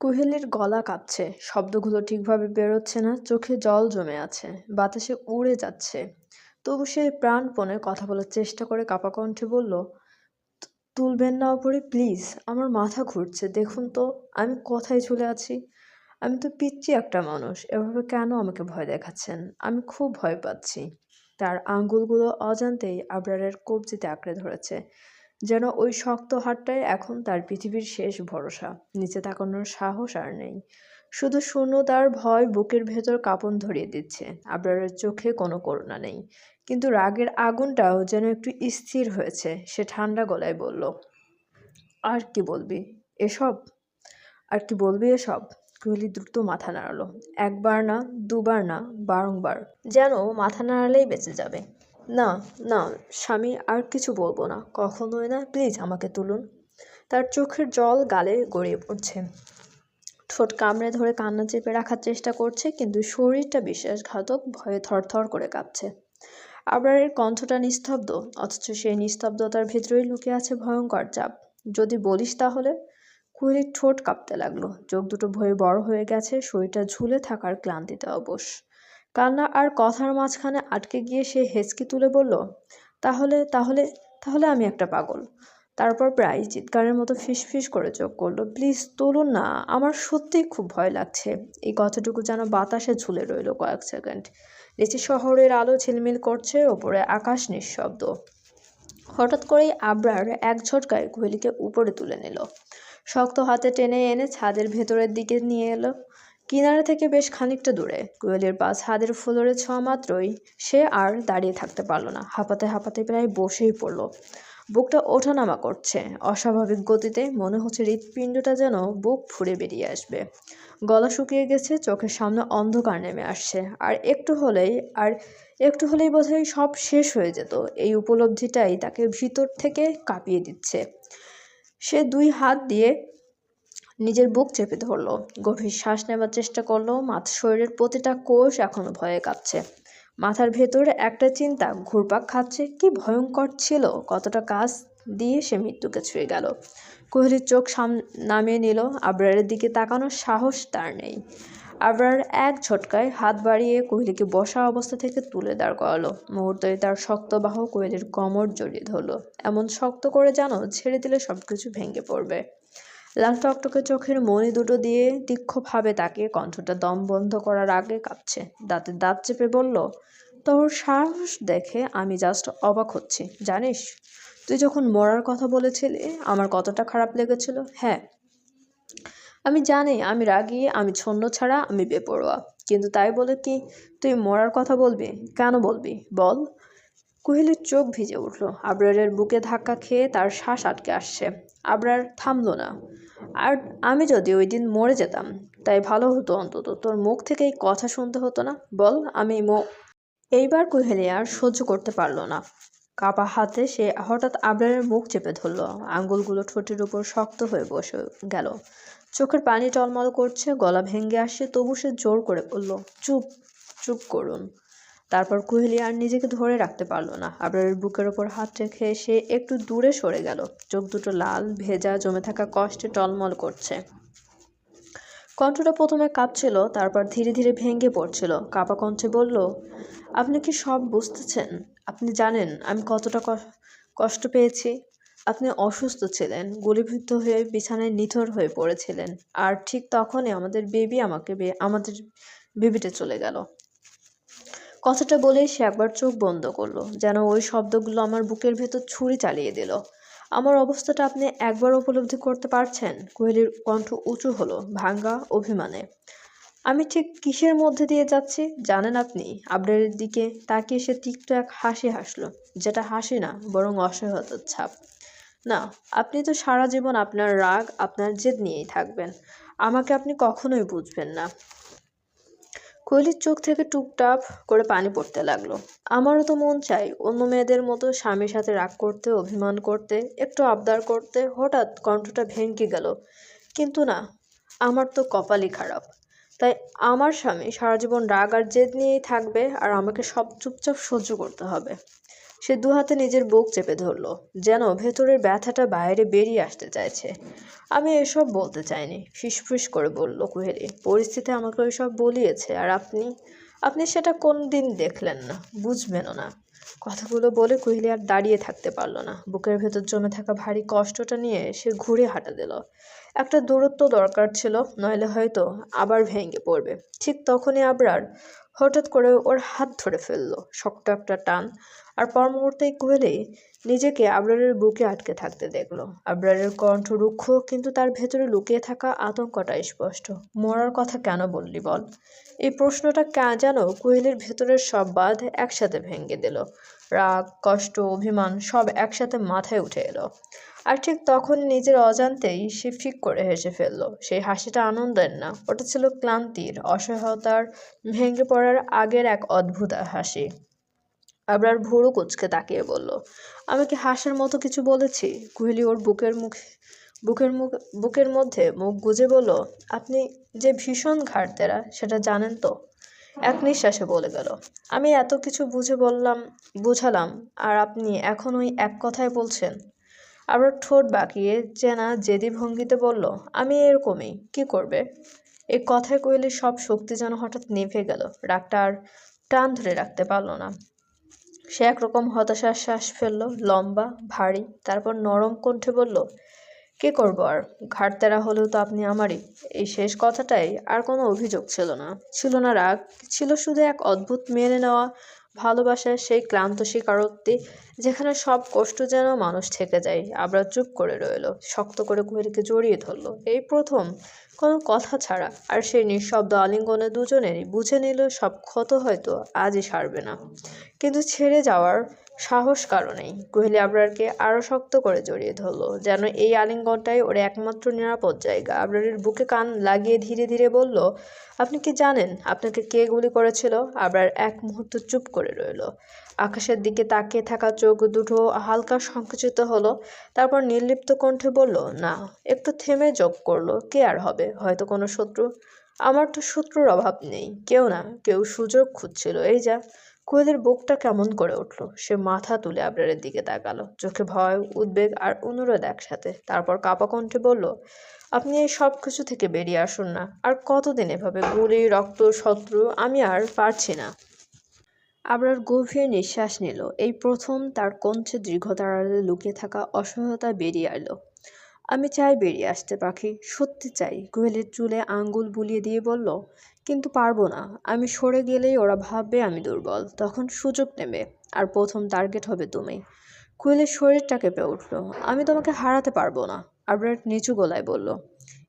কোহেলির গলা কাঁপছে, শব্দগুলো ঠিকভাবে বেরোচ্ছে না, চোখে জল জমে আছে, বাতাসে উড়ে যাচ্ছে। তবু সে প্রাণপণে কথা বলার চেষ্টা করে কাপা কণ্ঠে বলল তুলবেন না ওপরে প্লিজ, আমার মাথা ঘুরছে, দেখুন তো, আমি কোথায় চলে আছি? আমি তো পিচ্ছি একটা মানুষ, এভাবে কেন আমাকে ভয় দেখাচ্ছেন? আমি খুব ভয় পাচ্ছি। তার আঙ্গুলগুলো অজান্তেই আবরারের কবজিতে আঁকড়ে ধরেছে। যেন ওই শক্ত হাতটাই এখন তার পৃথিবীর শেষ ভরসা। নিচে তাকানোর সাহস আর নেই। শুধু শূন্যতার ভয় বুকের ভেতর কাঁপন ধরিয়ে দিচ্ছে। আবরারের চোখে কোনো করুণা নেই। কিন্তু রাগের আগুনটাও যেন একটু স্থির হয়েছে। সে ঠান্ডা গলায় বলল, আর কি বলবি? এসব? আর কি বলবি এসব? কোহলি দ্রুত মাথা নাড়ালো। একবার না, দুবার না, বারংবার। যেন মাথা নাড়ালেই বেঁচে যাবে। না না, স্বামী আর কিছু বলব না। কখনোই না, প্লিজ আমাকে তুলুন। তার চোখের জল গালে গড়িয়ে পড়ছে। ঠোঁট কামড়ে ধরে কান্না চেপে রাখার চেষ্টা করছে, কিন্তু শরীরটা বিশ্বাসঘাতক ভয়ে থরথর করে কাঁপছে। আবরারের কণ্ঠটা নিস্তব্ধ, অথচ সেই নিস্তব্ধতার ভেতরেই লুকিয়ে আছে ভয়ঙ্কর চাপ। যদি বলিস তাহলে? কোহলির ঠোঁট কাঁপতে লাগল। চোখ দুটো ভয়ে বড় হয়ে গেছে, শরীরটা ঝুলে থাকার ক্লান্তিতে অবশ। কান্না আর কথার মাঝখানে আটকে গিয়ে সে হেঁচকি তুলে বলল, তাহলে তাহলে তাহলে আমি একটা পাগল। তারপর প্রায় চিৎকারের মতো ফিসফিস করে চোখ করল, প্লিজ তুলুন না, আমার সত্যিই খুব ভয় লাগছে। এই কথাটুকু যেন বাতাসে ঝুলে রইল কয়েক সেকেন্ড। নিচে শহরের আলো ঝিলমিল করছে, ওপরে আকাশ নিঃশব্দ। হঠাৎ করেই আবরার এক ঝটকায় কোহলিকে উপরে তুলে নিল। শক্ত হাতে টেনে এনে ছাদের ভেতরের দিকে নিয়ে এলো। কিনারা থেকে বেশ খানিকটা দূরে। কোয়েলের পা ছাদের ফ্লোরে ছোঁয়া মাত্রই সে আর দাঁড়িয়ে থাকতে পারল না। হাঁপাতে হাঁপাতে প্রায় বসেই পড়ল। বুকটা ওঠানামা করছে। অস্বাভাবিক গতিতে মনে হচ্ছে হৃৎপিণ্ডটা যেন বুক ফুঁড়ে বেরিয়ে আসবে। গলা শুকিয়ে গেছে, চোখের সামনে অন্ধকার নেমে আসছে। আর একটু হলেই, আর একটু হলেই বোধহয় সব শেষ হয়ে যেত। এই উপলব্ধিটাই তাকে ভিতর থেকে কাঁপিয়ে দিচ্ছে। সে দুই হাত দিয়ে নিজের বুক চেপে ধরলো। গভীর শ্বাস নেবার চেষ্টা করল। মাথা শরীরের প্রতিটা কোষ এখনও ভয়ে কাঁপছে। মাথার ভেতরে একটা চিন্তা, ঘুরপাক খাচ্ছে। কি ভয়ঙ্কর ছিল, কতটা কাজ দিয়ে সে মৃত্যুকে ছুঁয়ে গেল। কোহলির চোখ সাম, নামিয়ে নিল। আবরারের দিকে তাকানোর সাহস তার নেই। আবরার এক ঝটকায় হাত বাড়িয়ে কোহলিকে বসা অবস্থা থেকে তুলে দাঁড় করালো। মুহূর্তে তার শক্ত বাহ কোহলির কোমর জড়িয়ে ধরলো। এমন শক্ত করে যেন ছেড়ে দিলে সব কিছু ভেঙে পড়বে। লাল টকটকে চোখের মনি দুটো দিয়ে তীক্ষ্ণভাবে তাকিয়ে কণ্ঠটা দম বন্ধ করার আগে কাঁপছে, দাঁতে দাঁত চেপে বলল, তোর সাহস দেখে আমি জাস্ট অবাক হচ্ছি, জানিস? তুই যখন মরার কথা বলেছিলি, আমার কতটা খারাপ লেগেছিল? হ্যাঁ। আমি জানি, আমি রাগি, আমি ছন্ন ছাড়া, আমি বেপরোয়া। কিন্তু তাই বলে কি তুই মরার কথা বলবি? কেন বলবি? বল। কোহেলির চোখ ভিজে উঠল, আবরারের বুকে ধাক্কা খেয়ে তার শ্বাস আটকে আসছে। আবরার থামলো না। আর আমি যদি ওই দিন মরে যেতাম, তাই ভালো হতো অন্তত তোর মুখ থেকে এই কথা শুনতে হতো না। বল, আমি মো, এইবার কোহেলি আর সহ্য করতে পারল না। কাপা হাতে সে হঠাৎ আবরারের মুখ চেপে ধরলো। আঙ্গুলগুলো ঠোঁটের উপর শক্ত হয়ে বসে গেল। চোখের পানি টলমল করছে, গলা ভেঙে আসছে, তবু সে জোর করে বলল, চুপ চুপ করুন। তারপর কোহলি আর নিজেকে ধরে রাখতে পারল না। আবরারের বুকের ওপর হাত রেখে সে একটু দূরে সরে গেল। চোখ দুটো লাল, ভেজা, জমে থাকা কষ্টে টলমল করছে। কণ্ঠটা প্রথমে কাঁপছিল, তারপর ধীরে ধীরে ভেঙে পড়ছিল। কাপা কণ্ঠে বলল, আপনি কি সব বুঝতেছেন? আপনি জানেন আমি কতটা কষ্ট পেয়েছি? আপনি অসুস্থ ছিলেন, গুলিবিদ্ধ হয়ে বিছানায় নিথর হয়ে পড়েছিলেন। আর ঠিক তখনই আমাদের বেবি আমাকে আমাদের বেবিটা চলে গেল। কথাটা বলেই সে একবার চোখ বন্ধ করল, যেন ওই শব্দগুলো আমার বুকের ভেতর ছুরি চালিয়ে দিল। আমার অবস্থাটা আপনি একবার উপলব্ধি করতে পারছেন? কোহেলির কণ্ঠ উঁচু হলো, ভাঙ্গা অভিমানে। আমি ঠিক কিসের মধ্যে দিয়ে যাচ্ছি, জানেন আপনি? আবরারের দিকে তাকিয়ে সে তিক্ত এক হাসি হাসলো, যেটা হাসি না, বরং অসহায়তার ছাপ। না, আপনি তো সারা জীবন আপনার রাগ, আপনার জেদ নিয়েই থাকবেন। আমাকে আপনি কখনোই বুঝবেন না। কোহলির চোখ থেকে টুপটাপ করে পানি পড়তে লাগল। আমারও তো মন চাই অন্য মেয়েদের মতো স্বামীর সাথে রাগ করতে, অভিমান করতে, একটু আবদার করতে হঠাৎ কণ্ঠটা ভেঙে গেল। কিন্তু না, আমার তো কপালই খারাপ। তাই আমার স্বামী সারা জীবন রাগ আর জেদ নিয়েই থাকবে আর আমাকে সব চুপচাপ সহ্য করতে হবে। সে দু হাতে নিজের বুক চেপে ধরল, যেন ভেতরের ব্যথাটা বাইরে বেরিয়ে আসতে চাইছে। আমি এসব বলতে চাইনি, ফিসফিস করে বলল কুহেলি পরিস্থিতি আমাকে ওইসব বলিয়েছে, আর আপনি আপনি সেটা কোন দিন দেখলেন না বুঝবেনও না। কথাগুলো বলে কুহিলি আর দাঁড়িয়ে থাকতে পারল না। বুকের ভেতর জমে থাকা ভারী কষ্টটা নিয়ে সে ঘুরে হাঁটা দিল। একটা দূরত্ব দরকার ছিল, নইলে হয়তো আবার ভেঙে পড়বে। ঠিক তখনই আবরার হঠাৎ করে ওর হাত ধরে ফেলল। শক্ত একটা টান আর পর মুহূর্তেই কোহেলি নিজেকে আবরারের বুকে আটকে থাকতে দেখল। আবরারের কণ্ঠ রুক্ষ, কিন্তু তার ভেতরে লুকিয়ে থাকা আতঙ্কটা স্পষ্ট। মরার কথা কেন বললি বল? এই প্রশ্নটা যেন কোহেলির ভেতরের সব বাঁধ একসাথে ভেঙে দিল। রাগ, কষ্ট, অভিমান সব একসাথে মাথায় উঠে এলো। আর ঠিক তখন নিজের অজান্তেই সে ফিক করে হেসে ফেলল। সেই হাসিটা আনন্দের না, ওটা ছিল ক্লান্তির, অসহায়তার, ভেঙে পড়ার আগের এক অদ্ভুত হাসি। আবার ভুরু কুচকে তাকিয়ে বলল, আমি কি হাসের মতো কিছু বলেছি? কুহেলি ওর বুকের মুখে, বুকের মুখ, বুকের মধ্যে মুখ গুজে বলল, আপনি যে ভীষণ ঘাটতেরা সেটা জানেন তো? এক নিঃশ্বাসে বলে গেল, আমি এত কিছু বুঝে বললাম, বুঝালাম, আর আপনি এখন ওই এক কথায় বলছেন। আবার ঠোঁট বাঁকিয়ে চেনা জেদি ভঙ্গিতে বলল, আমি এরকমই, কি করবে? এই কথায় কইলে সব শক্তি যেন হঠাৎ নিভে গেল, রাগটা আর টান ধরে রাখতে পারল না। সে একরকম হতাশার শ্বাস ফেলল, লম্বা, ভারী, তারপর নরম কণ্ঠে বলল, কে করব আর? ঘাটতেরা হলেও তো আপনি আমারই। এই শেষ কথাটাই আর কোনো অভিযোগ ছিল না। ছিল না রাগ, ছিল শুধু এক অদ্ভুত মেনে নেওয়া, ভালোবাসার সেই ক্লান্ত স্বীকারোক্তি, যেখানে সব কষ্ট যেন মানুষ থেকে যায়। আবার চুপ করে রইল, শক্ত করে কুহেলিকে জড়িয়ে ধরলো। এই প্রথম কোনো কথা ছাড়া। আর সেই নিঃশব্দ আলিঙ্গনে দুজনেরই বুঝে নিল সব ক্ষত হয়তো আজই সারবে না। কিন্তু ছেড়ে যাওয়ার সাহস কারণেই কোহলি আবরারকে আরও শক্ত করে জড়িয়ে ধরলো, যেন এই আলিঙ্গনটাই ওর একমাত্র নিরাপদ জায়গা। আবরারের বুকে কান লাগিয়ে ধীরে ধীরে বলল, আপনি কি জানেন আপনাকে কে গুলি করেছিল? আবরার এক মুহূর্ত চুপ করে রইল। আকাশের দিকে তাকিয়ে থাকা চোখ দুটো হালকা সংকুচিত হলো, তারপর নির্লিপ্ত কণ্ঠে বলল, না, একটু থেমে যোগ করল, কে আর হবে? হয়তো কোনো শত্রু? আমার তো শত্রুর অভাব নেই, কেউ না, কেউ সুযোগ খুঁজছিল, এই যা। কোয়েলের বুকটা কেমন করে উঠল? সে মাথা তুলে আবরারের দিকে তাকালো। চোখে ভয়, উদ্বেগ আর অনুরোধ একসাথে। তারপর কাপা কণ্ঠে বলল, আপনি এই সব কিছু থেকে বেরিয়ে আসুন না। আর কতদিন এভাবে গুলি, রক্ত, শত্রু আমি আর পারছি না? আবরার গভীর নিঃশ্বাস নিল। এই প্রথম তার কণ্ঠে দীর্ঘতার আড়ালে লুকিয়ে থাকা অসহায়তা বেরিয়ে এলো আমি চাই বেরিয়ে আসতে পাখি, সত্যি চাই। কোয়েলের চুলে আঙ্গুল বুলিয়ে দিয়ে বলল, কিন্তু পারব না। আমি সরে গেলেই ওরা ভাববে আমি দুর্বল তখন সুযোগ নেবে, আর প্রথম টার্গেট হবে তুমি। কুয়েলের শরীরটা কেঁপে উঠল, আমি তোমাকে হারাতে পারব না আবরাট নিচু গলায় বলল,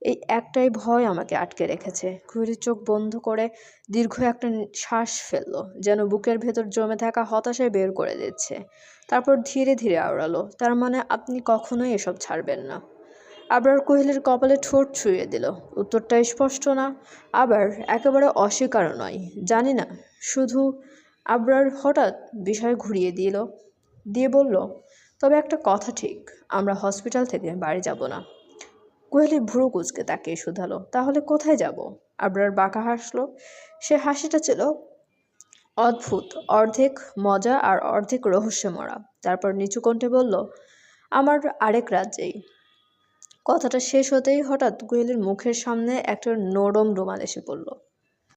এই একটাই ভয় আমাকে আটকে রেখেছে কুয়েলের চোখ বন্ধ করে দীর্ঘ একটা শ্বাস ফেলল, যেন বুকের ভেতর জমে থাকা হতাশায় বের করে দিচ্ছে। তারপর ধীরে ধীরে আওড়ালো, তার মানে আপনি কখনোই এসব ছাড়বেন না। আবরার কোহেলির কপালে ঠোঁট ছুঁয়ে দিল। উত্তরটা স্পষ্ট না, আবার একেবারে অস্বীকারও নয়। জানি না, শুধু আবরার হঠাৎ বিষয় ঘুরিয়ে দিল, দিয়ে বলল, তবে একটা কথা ঠিক, আমরা হসপিটাল থেকে বাড়ি যাব না। কোহেলি ভুরু কুচকে তাকিয়ে শুধালো, তাহলে কোথায় যাব? আবরার বাঁকা হাসলো। সে হাসিটা ছিল অদ্ভুত, অর্ধেক মজা আর অর্ধেক রহস্য মরা তারপর নিচু কণ্ঠে বলল, আমার আরেক রাজ্যেই। কথাটা শেষ হতেই হঠাৎ কোহেলির মুখের সামনে একটা নরম রুমাল এসে পড়ল।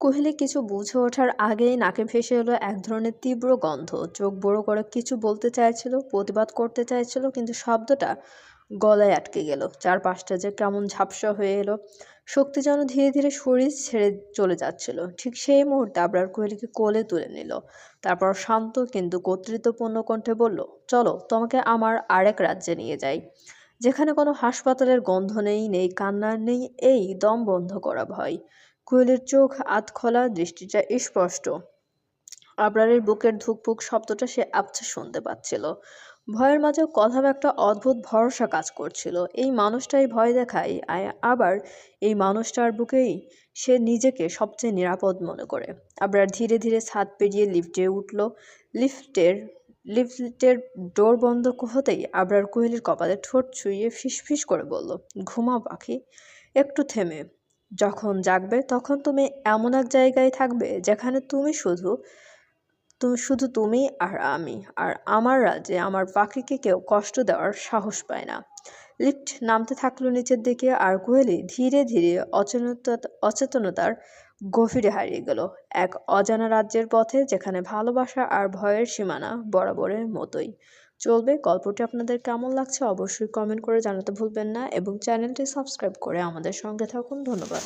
কোহেলি কিছু বুঝে ওঠার আগেই নাকে ভেসে এলো এক ধরনের তীব্র গন্ধ। চোখ বড় করে কিছু বলতে চাইছিল, প্রতিবাদ করতে চাইছিল, কিন্তু শব্দটা গলায় আটকে গেল। চারপাশটা যে কেমন ঝাপসা হয়ে এলো, শক্তি যেন ধীরে ধীরে শরীর ছেড়ে চলে যাচ্ছিল। ঠিক সেই মুহূর্তে আবরার কোহলিকে কোলে তুলে নিল। তারপর শান্ত কিন্তু কর্তৃত্বপূর্ণ কণ্ঠে বলল, চলো, তোমাকে আমার আরেক রাজ্যে নিয়ে যাই। যেখানে কোনো হাসপাতালের গন্ধ নেই নেই কান্নার নেই এই দম বন্ধ করা ভয়। কোয়েলের চোখ আতখোলা দৃষ্টিটা স্পষ্ট। আবরারের বুকের ধুকপুক শব্দটা সে আবছা শুনতে পাচ্ছিল। ভয়ের মাঝেও কোথাও একটা অদ্ভুত ভরসা কাজ করছিল। এই মানুষটাই ভয় দেখায় আবার এই মানুষটার বুকেই সে নিজেকে সবচেয়ে নিরাপদ মনে করে। আবার ধীরে ধীরে ছাদ পেরিয়ে লিফটে উঠল। লিফটের লিফটের ডোর বন্ধ হতেই আবরার কোহলির কপালে ঠোঁট ছুঁয়ে ফিসফিস করে বলল, ঘুমাও পাখি, একটু থেমে। যখন জাগবে তখন তুমি এমন এক জায়গায় থাকবে যেখানে তুমি শুধু তুমি শুধু তুমি আর আমি, আর আমার রাজ্যে আমার পাখিকে কেউ কষ্ট দেওয়ার সাহস পায় না। লিফট নামতে থাকল নিচের দিকে আর কোহেলি ধীরে ধীরে অচেতনতা অচেতনতার গভীরে হারিয়ে গেল। এক অজানা রাজ্যের পথে, যেখানে ভালোবাসা আর ভয়ের সীমানা বরাবরের মতোই। চলবে গল্পটি। আপনাদের কেমন লাগছে অবশ্যই কমেন্ট করে জানাতে ভুলবেন না এবং চ্যানেলটি সাবস্ক্রাইব করে আমাদের সঙ্গে থাকুন। ধন্যবাদ।